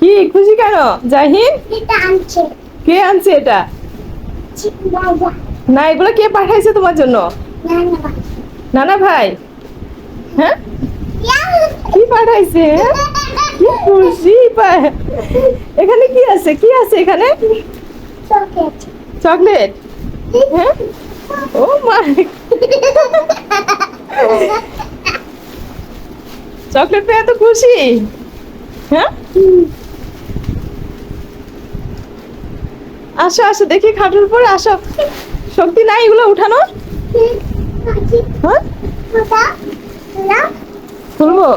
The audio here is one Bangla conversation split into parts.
কি খুশি কেন? জাহিন? আনছে। কে আনছে এটা? না এগুলো কে পাঠাইছে তোমার জন্য? না না নানা ভাই। হ্যাঁ? কি পাঠাইছে? কি খুশি এখানে কি আছে? কি আছে এখানে? চকলেট। চকলেট হ্যাঁ? ও মাই চকলেট পেয়ে এত খুশি। হ্যাঁ? আসো আসো, দেখি খাটের উপরে, আসো। শক্তি নাই এগুলো উঠানো? হ্যাঁ? খুলবো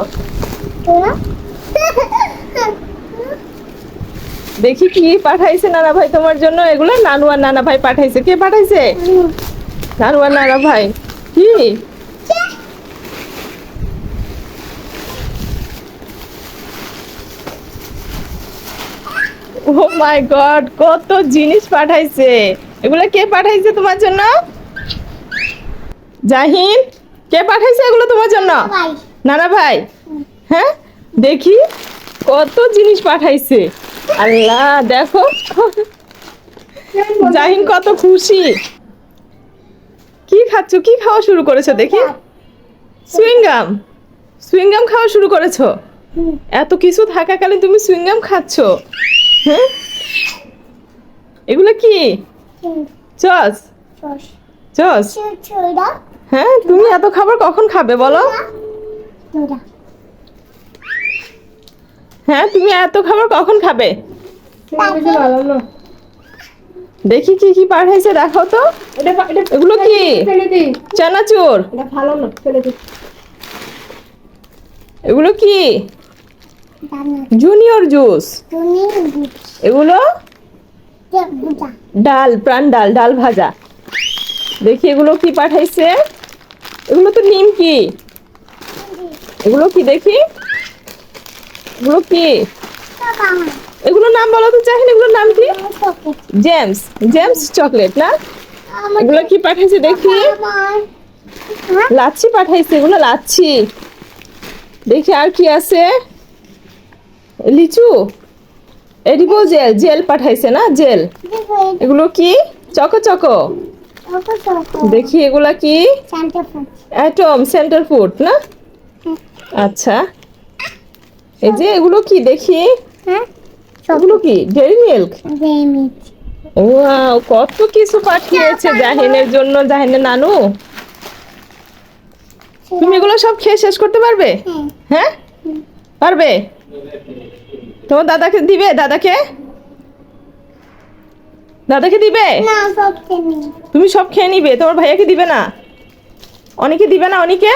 দেখি কি পাঠাইছে নানা ভাই তোমার জন্য। এগুলো নানু আর নানা ভাই পাঠাইছে। কে পাঠাইছে? নানু আর নানা ভাই। কি? ও মাই গড কত জিনিস পাঠাইছে। এগুলো কে পাঠাইছে তোমার জন্য? জাহিন কে পাঠাইছে এগুলো তোমার জন্য? নানা ভাই। হ্যাঁ? দেখি কত জিনিস পাঠাইছে। আল্লাহ দেখো। জাহিন কত খুশি। কি খাচ্ছ? কি খাওয়া শুরু করেছ দেখি। সুইংগাম সুইংগাম খাওয়া শুরু করেছ? এত কিছু থাকাকালীন তুমি সুইংগাম খাচ্ছ। হ্যাঁ? এগুলো কি? চস। চস। হ্যাঁ তুমি এত খাবার কখন খাবে বলো? হ্যাঁ তুমি এত খাবার কখন খাবে? দেখি কি কি হয়েছে দেখো তো। এগুলো কি? চানাচুর। এগুলো কি? জুনিয়র জুস এগুলো? ডাল প্রাণ ডাল ডাল ভাজা। দেখি এগুলো কি পাঠাইছে? এগুলো তো নিম কি? এগুলো কি দেখি? এগুলো কি? এগুলো নাম বলো তো চাহিন এগুলোর নাম কি? জেমস জেমস চকলেট না? এগুলো কি পাঠাইছে দেখি? লাচ্ছি পাঠাইছে এগুলো লাচ্ছি। দেখি আর কি আছে? লিচু? এডিবো জেল জেল পাঠাইছে না জেল? এগুলো কি? Choco choco. দেখি এগুলা কি? অ্যাটম সেন্টার ফুড না? আচ্ছা। এই যে এগুলো কি? দেখি। এগুলো কি? ডেরি মিল্ক ওয়াও কত কিছু পাঠিয়েছে জাহিনের জন্য জাহিনের নানু। তুমি এগুলো সব খেয়ে শেষ করতে পারবে? হ্যাঁ? পারবে? তোমার দাদাকে দিবে? দাদাকে? দাদাকে দিবে? তুমি সব খেয়ে নিবে। তোমার ভাইয়াকে দিবে না? অনেকে দিবে না? অনেকে?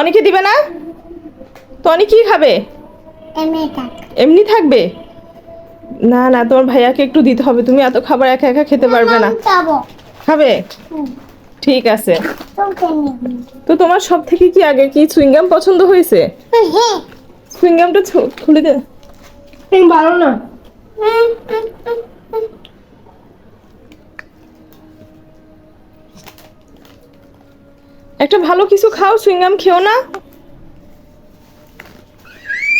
অনেকে দিবে না? তো অনেক কি খাবে? এমনি থাকবে? না না তোমার ভাইয়াকে একটু দিতে হবে। তুমি এত খাবার একা একা খেতে পারবে না। খাবে। ঠিক আছে। তো তোমার সব থেকে কি আগে কি চুইংগাম পছন্দ হয়েছে? চুইংগামটা খুলে দে। ভালো না। একটা ভালো কিছু খাও চুইংগাম খেও না।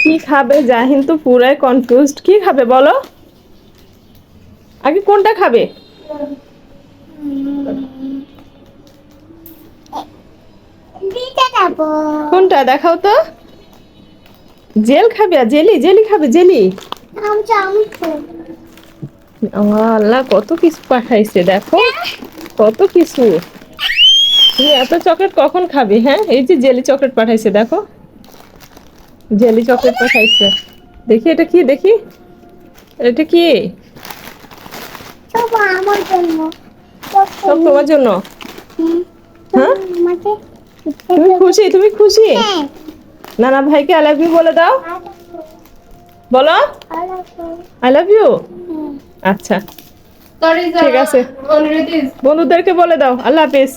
কি খাবে জাহিন তো পুরাই কনফিউজড কি খাবে বলো? আগে কোনটা খাবে। কোনটা দেখাও তো। জেল খাবে আর জেলি জেলি খাবে জেলি। আল্লাহ কত কিছু পাঠাইছে দেখো। কত কিছু। তুমি এত চকলেট কখন খাবে হ্যাঁ? এই যে জেলি চকলেট পাঠাইছে দেখো। জেলি চকলেট পাঠাইছে। দেখি এটা কি দেখি। এটা কি? আমার জন্য। সব তোমার জন্য? হ্যাঁ? তুমি খুশি তুমি খুশি? হ্যাঁ। নানা ভাইকে আই লাভ ইউ বলে দাও। বলো। আই লাভ ইউ আচ্ছা। ঠিক আছে। বন্ধুদেরকে বলে দাও। আল্লাহ হাফিজ।